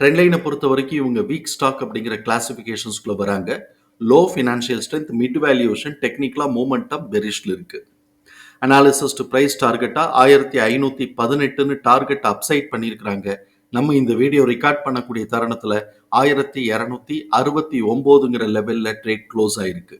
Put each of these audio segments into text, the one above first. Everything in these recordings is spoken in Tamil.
ட்ரெண்ட்லைனை பொறுத்த வரைக்கும் இவங்க வீக் ஸ்டாக் அப்படிங்கிற கிளாசிஃபிகேஷன்ஸ்குள்ளே வராங்க. Low financial strength mid valuation டெக்னிக்கலாக மூமெண்டம் பெரிஷில் இருக்கு. அனாலிசிஸ் டு ப்ரைஸ் டார்கெட்டாக ஆயிரத்தி ஐநூற்றி பதினெட்டுன்னு டார்கெட் அப்சைட் பண்ணியிருக்கிறாங்க நம்ம இந்த வீடியோ ரெக்கார்ட் பண்ணக்கூடிய தருணத்தில் ஆயிரத்தி இரநூத்தி அறுபத்தி ஒம்போதுங்கிற லெவலில் ட்ரேட் க்ளோஸ் ஆயிருக்கு.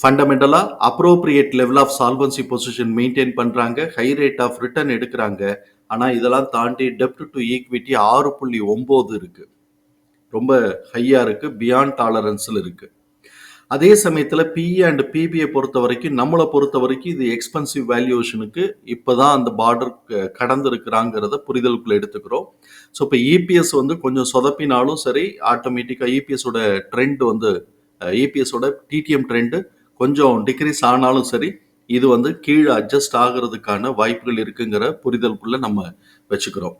ஃபண்டமெண்டலாக appropriate level of solvency position maintain பண்ணுறாங்க ஹை ரேட் ஆஃப் ரிட்டர்ன் எடுக்கிறாங்க. ஆனால் இதெல்லாம் தாண்டி டெப்ட் டு ஈக்விட்டி ஆறு புள்ளி ஒம்பது இருக்குது ரொம்ப ஹையாக இருக்குது பியாண்ட் டாலரன்ஸில் இருக்குது அதே சமயத்தில் பிஇ அண்ட் பிபிஐ பொறுத்த வரைக்கும் நம்மளை பொறுத்த வரைக்கும் இது எக்ஸ்பென்சிவ் வேல்யூஷனுக்கு இப்போ தான் அந்த பார்டர் கடந்திருக்கிறாங்கிறத புரிதலுக்குள்ள எடுத்துக்கிறோம். ஸோ இப்போ இபிஎஸ் வந்து கொஞ்சம் சொதப்பினாலும் சரி ஆட்டோமேட்டிக்காக இபிஎஸோட ட்ரெண்ட் வந்து இபிஎஸோட டிடிஎம் ட்ரெண்டு கொஞ்சம் டிக்ரீஸ் ஆனாலும் சரி இது வந்து கீழே அட்ஜஸ்ட் ஆகிறதுக்கான வாய்ப்புகள் இருக்குங்கிற புரிதலுக்குள்ள நம்ம வச்சுக்கிறோம்.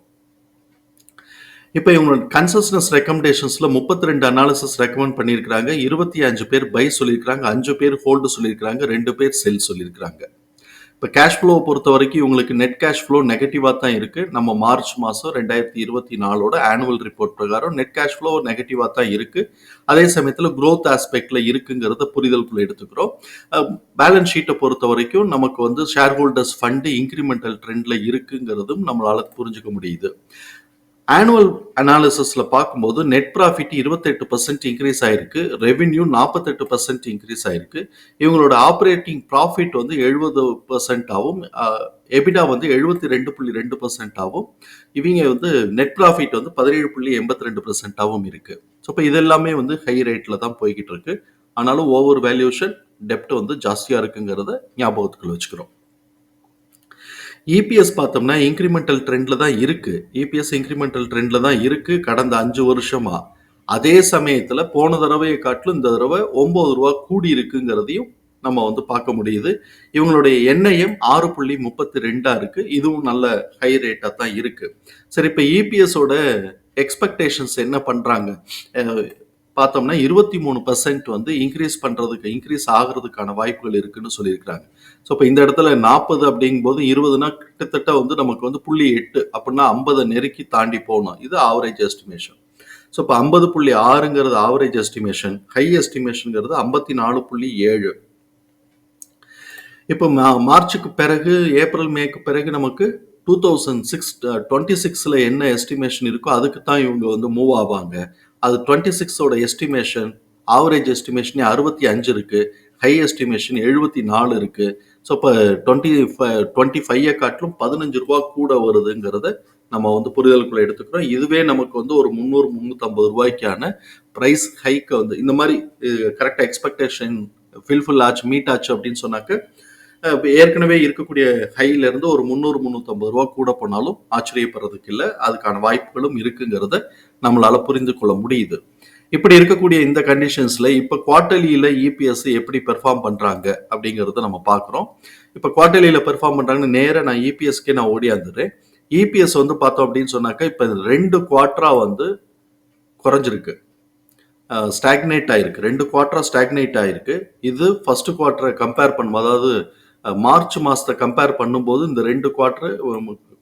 இப்போ இவங்களோட கன்சஸ்னஸ் ரெக்கமெண்டேஷன்ஸில் முப்பத்தி ரெண்டு அனாலிசிஸ் ரெக்கமெண்ட் பண்ணியிருக்கிறாங்க. இருபத்தி அஞ்சு பேர் பை சொல்லியிருக்கிறாங்க. அஞ்சு பேர் ஹோல்டு சொல்லியிருக்கிறாங்க. ரெண்டு பேர் செல் சொல்லியிருக்கிறாங்க. இப்போ கேஷ் ஃப்ளோவை பொறுத்த வரைக்கும் இவங்களுக்கு நெட் கேஷ் ஃப்ளோ நெகட்டிவாக தான் இருக்குது நம்ம மார்ச் மாதம் ரெண்டாயிரத்தி இருபத்தி நாலோட ஆனுவல் ரிப்போர்ட் பிரகாரம் நெட் கேஷ் ஃப்ளோ நெகட்டிவாக தான் இருக்குது அதே சமயத்தில் க்ரோத் ஆஸ்பெக்டில் இருக்குங்கிறத புரிதலுக்குள்ள எடுத்துக்கிறோம். பேலன்ஸ் ஷீட்டை பொறுத்த வரைக்கும் நமக்கு வந்து ஷேர் ஹோல்டர்ஸ் ஃபண்டு இன்க்ரிமெண்டல் ட்ரெண்டில் இருக்குங்கிறதும் நம்மளால் புரிஞ்சுக்க முடியுது. ஆனுவல் அனாலிசிஸில் பார்க்கும்போது நெட் ப்ராஃபிட் இருபத்தெட்டு பர்சன்ட் இன்க்ரீஸ் ஆயிருக்கு ரெவென்யூ நாற்பத்தெட்டு பர்சன்ட் இன்க்ரீஸ் ஆயிருக்கு. இவங்களோட ஆப்ரேட்டிங் ப்ராஃபிட் வந்து எழுபது பர்சன்டாகவும் எபிடா வந்து எழுபத்தி ரெண்டு புள்ளி ரெண்டு பர்சன்டாகவும் இவங்க வந்து நெட் ப்ராஃபிட் வந்து பதினேழு புள்ளி எண்பத்தி ரெண்டு பர்சன்டாகவும் இருக்குது ஸோ இப்போ இது எல்லாமே வந்து ஹை ரேட்டில் தான் போய்கிட்டு இருக்கு. ஆனாலும் ஓவர் வேல்யூஷன் டெப்ட் வந்து ஜாஸ்தியாக இருக்குங்கிறத ஞாபகத்துக்குள்ள வச்சுக்கிறோம். இபிஎஸ் பார்த்தோம்னா இன்க்ரிமெண்டல் ட்ரெண்டில் தான் இருக்குது இபிஎஸ் இன்க்ரிமெண்டல் ட்ரெண்டில் தான் இருக்குது கடந்த அஞ்சு வருஷமாக அதே சமயத்தில் போன தடவையை காட்டிலும் இந்த தடவை ஒம்பது ரூபா கூடி இருக்குங்கிறதையும் நம்ம வந்து பார்க்க முடியுது. இவங்களுடைய எண்ணெயும் ஆறு புள்ளி முப்பத்தி ரெண்டாக இருக்குது இதுவும் நல்ல ஹை ரேட்டாக தான் இருக்குது சரி இப்போ இபிஎஸோட எக்ஸ்பெக்டேஷன்ஸ் என்ன பண்ணுறாங்க பார்த்தோம்னா இருபத்தி மூணு பர்சன்ட் வந்து இன்க்ரீஸ் பண்ணுறதுக்கு இன்க்ரீஸ் ஆகிறதுக்கான வாய்ப்புகள் இருக்குன்னு சொல்லியிருக்கிறாங்க. ஸோ இப்போ இந்த இடத்துல நாற்பது அப்படிங்கும்போது இருபதுனா கிட்டத்தட்ட வந்து நமக்கு வந்து புள்ளி எட்டு அப்படின்னா ஐம்பதை நெருக்கி தாண்டி போகணும். இது ஆவரேஜ் எஸ்டிமேஷன் ஸோ இப்போ ஐம்பது புள்ளி ஆறுங்கிறது ஆவரேஜ் எஸ்டிமேஷன் ஹை எஸ்டிமேஷனுங்கிறது ஐம்பத்தி நாலு புள்ளி ஏழு. இப்போ மா- மார்ச்சுக்கு பிறகு ஏப்ரல் மேக்கு பிறகு நமக்கு டூ தௌசண்ட் சிக்ஸ் டுவெண்ட்டி சிக்ஸில் என்ன எஸ்டிமேஷன் இருக்கோ அதுக்கு தான் இவங்க வந்து மூவ் ஆவாங்க. அது டுவெண்ட்டி சிக்ஸோட எஸ்டிமேஷன் ஆவரேஜ் எஸ்டிமேஷனே அறுபத்தி அஞ்சு இருக்குது ஹை எஸ்டிமேஷன் எழுபத்தி நாலு இருக்குது ஸோ இப்போ டுவெண்ட்டி டுவெண்ட்டி ஃபைவை காட்டிலும் பதினஞ்சு ரூபா கூட வருதுங்கிறத நம்ம வந்து புரிதலுக்குள்ள எடுத்துக்கிறோம். இதுவே நமக்கு வந்து ஒரு முந்நூறு முந்நூற்றம்பது ரூபாய்க்கான ப்ரைஸ் ஹைக்கை வந்து இந்த மாதிரி கரெக்டாக எக்ஸ்பெக்டேஷன் ஃபில்ஃபுல் ஆச்சு மீட் ஆச்சு அப்படின்னு சொன்னாக்க ஏற்கனவே இருக்கக்கூடிய ஹையிலேருந்து ஒரு முந்நூறு முந்நூற்றம்பது ரூபா கூட போனாலும் ஆச்சரியப்படுறதுக்கு இல்லை அதுக்கான வாய்ப்புகளும் இருக்குங்கிறத நம்மளால் புரிந்து கொள்ள முடியுது. இப்படி இருக்கக்கூடிய இந்த கண்டிஷன்ஸ்ல இப்போ குவார்டர்லியில இபிஎஸ் எப்படி பெர்ஃபார்ம் பண்றாங்க அப்படிங்கறத நம்ம பார்க்குறோம். இப்போ குவார்டர்லியில பெர்ஃபார்ம் பண்றாங்கன்னு நேராக நான் இபிஎஸ்க்கே நான் ஓடியாந்துடுறேன் இபிஎஸ் வந்து பார்த்தோம் அப்படின்னு சொன்னாக்கா இப்போ ரெண்டு குவார்டரா வந்து குறைஞ்சிருக்கு. ஸ்டாக்னேட் ஆயிருக்கு. ரெண்டு குவார்டரா ஸ்டாக்னேட் ஆயிருக்கு. இது ஃபர்ஸ்ட் குவார்டரை கம்பேர் பண்ணும் அதாவது மார்ச் மாசத்தை கம்பேர் பண்ணும்போது இந்த ரெண்டு குவார்டர்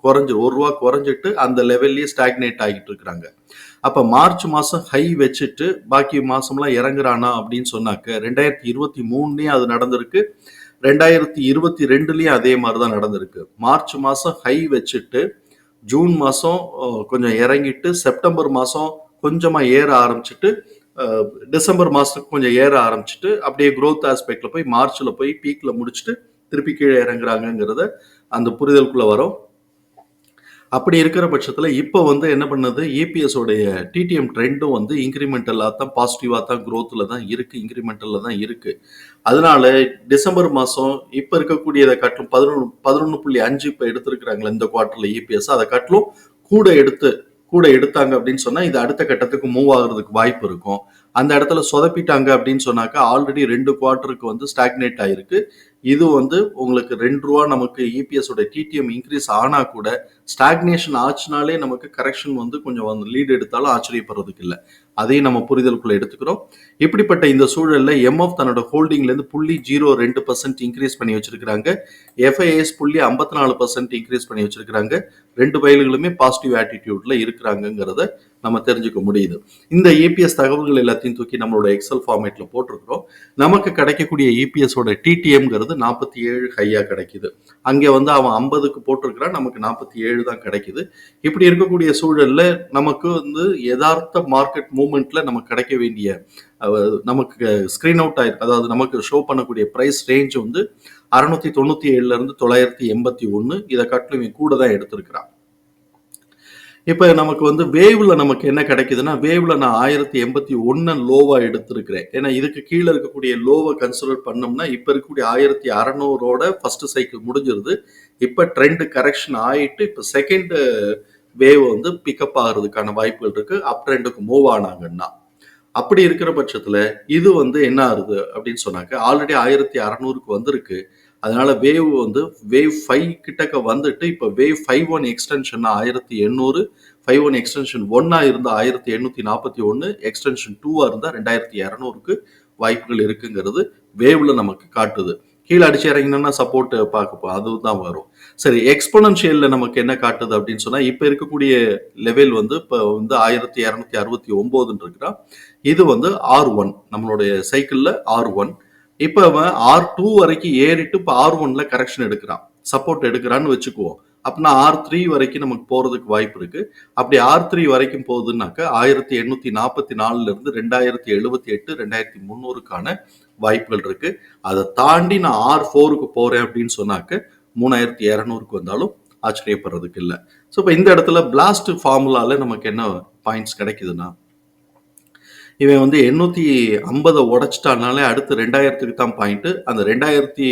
குறைஞ்சி ஒரு ரூபா குறைஞ்சிட்டு அந்த லெவல்லையே ஸ்டாக்னேட் ஆகிட்டு இருக்கிறாங்க. அப்ப மார்ச் மாசம் ஹை வச்சுட்டு பாக்கி மாசம்லாம் இறங்குறானா அப்படின்னு சொன்னாக்க ரெண்டாயிரத்தி இருபத்தி மூணுலயும் அது நடந்திருக்கு. ரெண்டாயிரத்தி இருபத்தி ரெண்டுலயும் அதே மாதிரி தான் நடந்திருக்கு. மார்ச் மாசம் ஹை வச்சுட்டு ஜூன் மாசம் கொஞ்சம் இறங்கிட்டு செப்டம்பர் மாசம் கொஞ்சமா ஏற ஆரம்பிச்சிட்டு டிசம்பர் மாசத்துக்கு கொஞ்சம் ஏற ஆரம்பிச்சுட்டு அப்படியே குரோத் ஆஸ்பெக்ட்ல போய் மார்ச்ல போய் பீக்ல முடிச்சுட்டு திருப்பி கீழே இறங்குறாங்கங்கிறத அந்த புரிதலுக்குள்ள வரும். அப்படி இருக்கிற பட்சத்தில் இப்போ வந்து என்ன பண்ணுது? ஈபிஎஸ்ஸோடைய டிடிஎம் ட்ரெண்டும் வந்து இன்க்ரிமெண்டலாக தான் பாசிட்டிவாக தான் க்ரோத்தில் தான் இருக்குது இன்க்ரிமெண்டலில் தான் இருக்குது அதனால டிசம்பர் மாதம் இப்போ இருக்கக்கூடியதை காட்டிலும் பதினொன்று பதினொன்று புள்ளி அஞ்சு இப்போ எடுத்திருக்கிறாங்களே இந்த குவார்ட்டரில் இபிஎஸ் அதை காட்டிலும் கூட எடுத்து கூட எடுத்தாங்க அப்படின்னு சொன்னால் இது அடுத்த கட்டத்துக்கு மூவ் ஆகுறதுக்கு வாய்ப்பு இருக்கும். அந்த இடத்துல சொதப்பிட்டாங்க அப்படின்னு சொன்னாக்கா ஆல்ரெடி ரெண்டு குவார்ட்டருக்கு வந்து ஸ்டாக்னேட் ஆயிருக்கு. இது வந்து உங்களுக்கு ரெண்டு ரூபா நமக்கு இபிஎஸ் உடைய டிடிஎம் இன்க்ரீஸ் ஆனா கூட ஸ்டாக்னேஷன் ஆச்சுனாலே நமக்கு கரெக்ஷன் வந்து கொஞ்சம் வந்து எடுத்தாலும் ஆச்சரியப்படுறதுக்கு இல்லை. அதையும் நம்ம புரிதலுக்குள்ள எடுத்துக்கிறோம். இப்படிப்பட்ட இந்த சூழல்ல எம்எஃப் தன்னோட ஹோல்டிங்ல இருந்து புள்ளி ஜீரோ ரெண்டு பர்சன்ட் இன்க்ரீஸ் பண்ணி வச்சிருக்கிறாங்க. எஃப்ஐஎஸ் புள்ளி ஐம்பத்தி நாலு பர்சன்ட் இன்க்ரீஸ் பண்ணி வச்சிருக்கிறாங்க. ரெண்டு வயல்களுமே பாசிட்டிவ் ஆட்டிடியூட்ல இருக்கிறாங்கங்கிறத நம்ம தெரிஞ்சுக்க முடியுது. இந்த இபிஎஸ் தகவல்கள் எல்லாத்தையும் தூக்கி நம்மளோட எக்ஸல் ஃபார்மேட்ல போட்டிருக்கிறோம். நமக்கு கிடைக்கக்கூடிய இபிஎஸ் டிடிஎம்ங்கிறது நாற்பத்தி ஏழு ஹையா கிடைக்குது. அங்கே வந்து அவன் ஐம்பதுக்கு போட்டிருக்கிறான் நமக்கு நாற்பத்தி ஏழு தான் கிடைக்குது. இப்படி இருக்கக்கூடிய சூழல்ல நமக்கு வந்து யதார்த்த மார்க்கெட் மூமெண்ட்ல நமக்கு கிடைக்க வேண்டிய நமக்கு ஸ்க்ரீன் அவுட் ஆயிருக்கு அதாவது நமக்கு ஷோ பண்ணக்கூடிய ப்ரைஸ் ரேஞ்ச் வந்து அறுநூத்தி தொண்ணூத்தி ஏழுல இருந்து தொள்ளாயிரத்தி எண்பத்தி ஒன்னு இதை காட்டிலும் கூட தான் எடுத்திருக்கிறான். இப்போ நமக்கு வந்து வேவ்ல நமக்கு என்ன கிடைக்குதுன்னா வேவ்ல நான் ஆயிரத்தி எண்பத்தி ஒன்னு லோவா எடுத்திருக்கிறேன். ஏன்னா இதுக்கு கீழே இருக்கக்கூடிய லோவை கன்சிடர் பண்ணோம்னா இப்போ இருக்கக்கூடிய ஆயிரத்தி அறநூறோட ஃபர்ஸ்ட் சைக்கிள் முடிஞ்சிருது. இப்போ ட்ரெண்டு கரெக்ஷன் ஆயிட்டு இப்போ செகண்ட் வேவ் வந்து பிக்கப் ஆகிறதுக்கான வாய்ப்புகள் இருக்கு. அப் ட்ரெண்டுக்கு மூவ் ஆனாங்கன்னா. அப்படி இருக்கிற பட்சத்தில் இது வந்து என்ன ஆகுது அப்படின்னு சொன்னாக்க ஆல்ரெடி ஆயிரத்தி அறநூறுக்கு வந்திருக்கு. அதனால வேவ் வந்து வேவ் ஃபைவ் கிட்டக்க வந்துட்டு இப்போ வேவ் ஃபைவ் ஒன் எக்ஸ்டென்ஷன் ஆயிரத்தி எண்ணூறு ஃபைவ் ஒன் எக்ஸ்டென்ஷன் ஒன்னா இருந்தால் ஆயிரத்தி எண்ணூத்தி நாற்பத்தி ஒன்று எக்ஸ்டென்ஷன் டூவா இருந்தால் ரெண்டாயிரத்தி இரநூறுக்கு வாய்ப்புகள் இருக்குங்கிறது வேவ்ல நமக்கு காட்டுது. கீழே அடிச்சு இறங்கினோம்னா சப்போர்ட் பார்க்க அதுதான் வரும். சரி எக்ஸ்போனன்ஷியல்ல நமக்கு என்ன காட்டுது அப்படின்னு சொன்னா இப்ப இருக்கக்கூடிய லெவல் வந்து இப்ப வந்து ஆயிரத்தி இரநூத்தி அறுபத்தி ஒன்பதுன்னு இருக்கிறா இது வந்து ஆர் ஒன் நம்மளுடைய சைக்கிள்ல ஆர் ஒன் இப்ப அவன் ஆர் டூ வரைக்கும் ஏறிட்டு இப்ப ஆர் ஒன்ல கரெக்ஷன் எடுக்கிறான். சப்போர்ட் எடுக்கிறான்னு வச்சுக்குவோம். அப்படின்னா ஆர் த்ரீ வரைக்கும் நமக்கு போறதுக்கு வாய்ப்பு இருக்கு. அப்படி ஆர் த்ரீ வரைக்கும் போகுதுன்னாக்க ஆயிரத்தி எண்ணூத்தி நாற்பத்தி நாலுல இருந்து ரெண்டாயிரத்தி எழுபத்தி எட்டு ரெண்டாயிரத்தி முந்நூறுக்கான வாய்ப்புகள் இருக்கு. அதை தாண்டி நான் ஆர் ஃபோருக்கு போறேன் அப்படின்னு சொன்னாக்க மூணாயிரத்தி இரநூறுக்கு வந்தாலும் ஆச்சரியப்படுறதுக்கு இல்லை. ஸோ இப்போ இந்த இடத்துல பிளாஸ்ட் ஃபார்முலால நமக்கு என்ன பாயிண்ட்ஸ் கிடைக்குதுன்னா இவன் வந்து எண்ணூத்தி ஐம்பதை உடைச்சிட்டானாலே அடுத்து ரெண்டாயிரத்துக்கு தான் பாயிண்ட் அந்த ரெண்டாயிரத்தி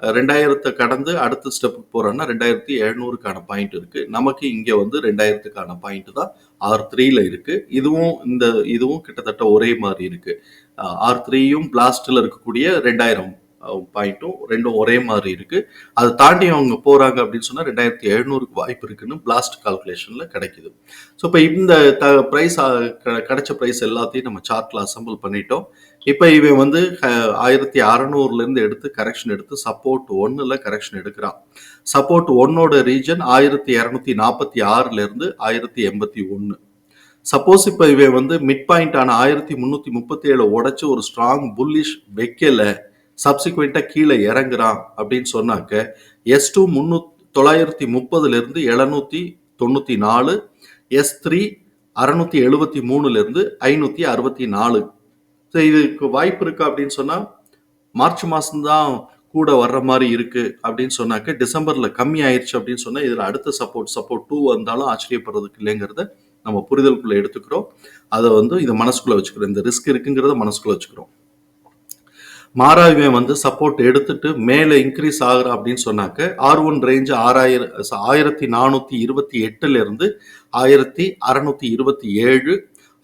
ரெண்டாயிரத்தை கடந்து அடுத்த ஸ்டெப்புக்கு போகிறோன்னா ரெண்டாயிரத்தி எழுநூறுக்கான பாயிண்ட் இருக்கு. நமக்கு இங்க வந்து ரெண்டாயிரத்துக்கான பாயிண்ட் தான் ஆர் த்ரீல இருக்கு. இதுவும் இந்த இதுவும் கிட்டத்தட்ட ஒரே மாதிரி இருக்கு. ஆர் த்ரீயும் பிளாஸ்டில் இருக்கக்கூடிய ரெண்டாயிரம் பாயிண்ட்டும் ரெண்டும் ஒரே மாதிரி இருக்கு. அதை தாண்டி அவங்க போறாங்க அப்படின்னு சொன்னா ரெண்டாயிரத்தி எழுநூறுக்கு வாய்ப்பு இருக்குன்னு பிளாஸ்ட் கால்குலேஷன்ல கிடைக்குது. ஸோ இப்போ இந்த த ப்ரைஸ் கிடைச்ச ப்ரைஸ் எல்லாத்தையும் நம்ம சார்ட்ல அசம்பிள் பண்ணிட்டோம். இப்போ இவன் வந்து ஆயிரத்தி அறநூறுல இருந்து எடுத்து கரெக்ஷன் எடுத்து சப்போர்ட் ஒன்னுல கரெக்ஷன் எடுக்கிறான். சப்போர்ட் ஒன்னோட ரீஜன் ஆயிரத்தி இரநூத்தி நாற்பத்தி ஆறுல இருந்து ஆயிரத்தி எண்பத்தி ஒன்னு. சப்போஸ் இப்போ இவன் வந்து மிட் பாயிண்ட் ஆன ஆயிரத்தி முந்நூற்றி முப்பத்தி ஏழு உடைச்சு ஒரு ஸ்ட்ராங் புல்லிஷ் வைக்கலை. சப்சிக்வெண்ட்டாக கீழே இறங்குறான் அப்படின்னு சொன்னாக்க எஸ் டூ முன்னூ தொள்ளாயிரத்தி முப்பதுலேருந்து எழுநூற்றி தொண்ணூற்றி நாலு எஸ் த்ரீ அறநூற்றி எழுபத்தி மூணுலேருந்து ஐநூற்றி அறுபத்தி நாலு. ஸோ இதுக்கு வாய்ப்பு இருக்கா அப்படின்னு சொன்னால் மார்ச் மாதம்தான் கூட வர்ற மாதிரி இருக்குது அப்படின்னு சொன்னாக்க டிசம்பரில் கம்மி ஆயிடுச்சு அப்படின்னு சொன்னால் இதில் அடுத்த சப்போர்ட் சப்போர்ட் டூ வந்தாலும் ஆச்சரியப்படுறதுக்கு இல்லைங்கிறத நம்ம புரிதலுக்குள்ளே எடுத்துக்கிறோம். அதை வந்து இதை மனசுக்குள்ளே வச்சுக்கிறோம். இந்த ரிஸ்க் இருக்குங்கிறத மனசுக்குள்ளே வச்சுக்கிறோம். மாறாக வந்து சப்போர்ட் எடுத்துட்டு மேலே இன்க்ரீஸ் ஆகிற அப்படின்னு சொன்னாக்க ஆர் ஒன் ரேஞ்ச் ஆறாயிரம் ஆயிரத்தி நானூற்றி இருபத்தி எட்டுலேருந்து ஆயிரத்தி அறநூற்றி இருபத்தி ஏழு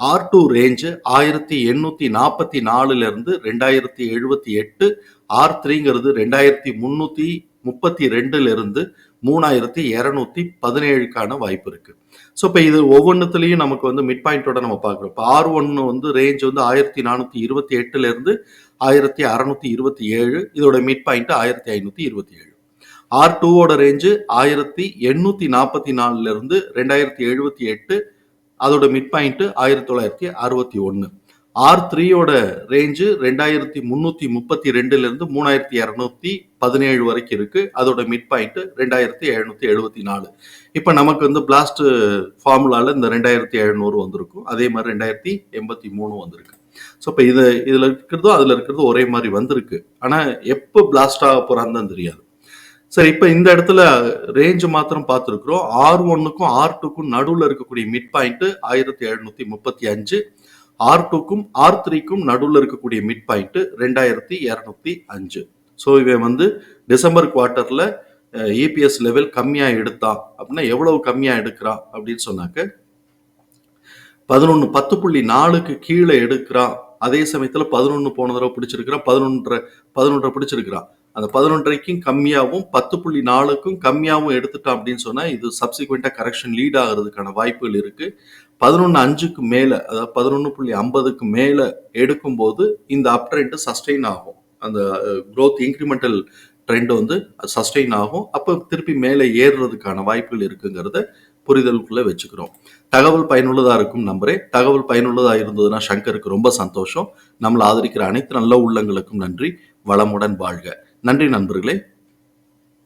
ஆர் டூ ரேஞ்சு ஆயிரத்தி எண்ணூற்றி நாற்பத்தி நாலுலேருந்து ரெண்டாயிரத்தி எழுபத்தி எட்டு ஆர் த்ரீங்கிறது ரெண்டாயிரத்தி முந்நூற்றி முப்பத்தி ரெண்டுலேருந்து மூணாயிரத்தி இரநூத்தி பதினேழுக்கான வாய்ப்பு இருக்குது ஸோ இப்போ இது ஒவ்வொன்றுத்துலையும் நமக்கு வந்து மிட் பாயிண்டோட நம்ம பார்க்குறோம். இப்போ ஆர் ஒன்னு வந்து ரேஞ்ச் வந்து ஆயிரத்தி நானூற்றி இருபத்தி எட்டுலேருந்து ஆயிரத்தி அறநூற்றி இருபத்தி ஏழு இதோட மிட் பாயிண்ட் ஆயிரத்தி ஐநூற்றி இருபத்தி ஏழு. ஆர் டூவோட ரேஞ்சு ஆயிரத்தி எண்ணூற்றி நாற்பத்தி நாலுலேருந்து ரெண்டாயிரத்தி எழுபத்தி எட்டு அதோட மிட் பாயிண்ட்டு ஆயிரத்தி தொள்ளாயிரத்தி அறுபத்தி ஒன்று ஆர் த்ரீயோட ரேஞ்சு ரெண்டாயிரத்தி முந்நூற்றி முப்பத்தி ரெண்டுலேருந்து மூணாயிரத்தி இரநூத்தி பதினேழு வரைக்கும் இருக்குது அதோட மிட் பாயிண்ட்டு ரெண்டாயிரத்தி எழுநூற்றி எழுபத்தி நாலு. இப்போ நமக்கு வந்து பிளாஸ்ட் ஃபார்முலாவில் இந்த ரெண்டாயிரத்தி எழுநூறு வந்திருக்கும். அதே மாதிரி ரெண்டாயிரத்தி எண்பத்தி மூணு வந்திருக்கு. ஸோ இப்போ இது இதில் இருக்கிறதோ அதில் இருக்கிறதோ ஒரே மாதிரி வந்திருக்கு. ஆனால் எப்போ பிளாஸ்ட் ஆக போகிறான்னு தான் தெரியாது. சரி இப்போ இந்த இடத்துல ரேஞ்ச் மாத்திரம் பார்த்துருக்குறோம். ஆர் ஒன்னுக்கும் ஆர் டூக்கும் நடுவில் இருக்கக்கூடிய மிட் பாயிண்ட்டு ஆயிரத்தி எழுநூற்றி முப்பத்தி அஞ்சு. ஆர் டூக்கும் ஆர் த்ரீக்கும் நடுவில் இருக்கக்கூடிய மிட் பாயிண்ட் ரெண்டாயிரத்தி இரநூத்தி அஞ்சு. ஸோ இவன் வந்து டிசம்பர் குவார்ட்டர்ல இபிஎஸ் லெவல் கம்மியாக எடுத்தான் அப்படின்னா எவ்வளவு கம்மியாக எடுக்கிறான் அப்படின்னு சொன்னாக்க பதினொன்று பத்து புள்ளி நாலுக்கு கீழே எடுக்கிறான் அதே சமயத்தில் பதினொன்று போன தடவை பிடிச்சிருக்கிறான் பதினொன்றரை பதினொன்றரை பிடிச்சிருக்கிறான். அந்த பதினொன்றைக்கும் கம்மியாகவும் பத்து புள்ளி நாலுக்கும் கம்மியாகவும் எடுத்துட்டோம் அப்படின்னு சொன்னால் இது சப்சிக்வெண்ட்டாக கரெக்ஷன் லீட் ஆகிறதுக்கான வாய்ப்புகள் இருக்குது பதினொன்று அஞ்சுக்கு மேலே அதாவது பதினொன்று புள்ளி ஐம்பதுக்கு மேலே எடுக்கும்போது இந்த அப் ட்ரெண்டு சஸ்டெயின் ஆகும். அந்த க்ரோத் இன்க்ரிமெண்டல் ட்ரெண்ட் வந்து சஸ்டெயின் ஆகும். அப்போ திருப்பி மேலே ஏறுறதுக்கான வாய்ப்புகள் இருக்குங்கிறத புரிதலுக்குள்ளே வச்சுக்கிறோம். தகவல் பயனுள்ளதாக இருக்கும் நம்புறேன் தகவல் பயனுள்ளதாக இருந்ததுன்னா சங்கருக்கு ரொம்ப சந்தோஷம். நம்மளை ஆதரிக்கிற அனைத்து நல்ல உள்ளங்களுக்கும் நன்றி. வளமுடன் வாழ்க. நன்றி நண்பர்களே.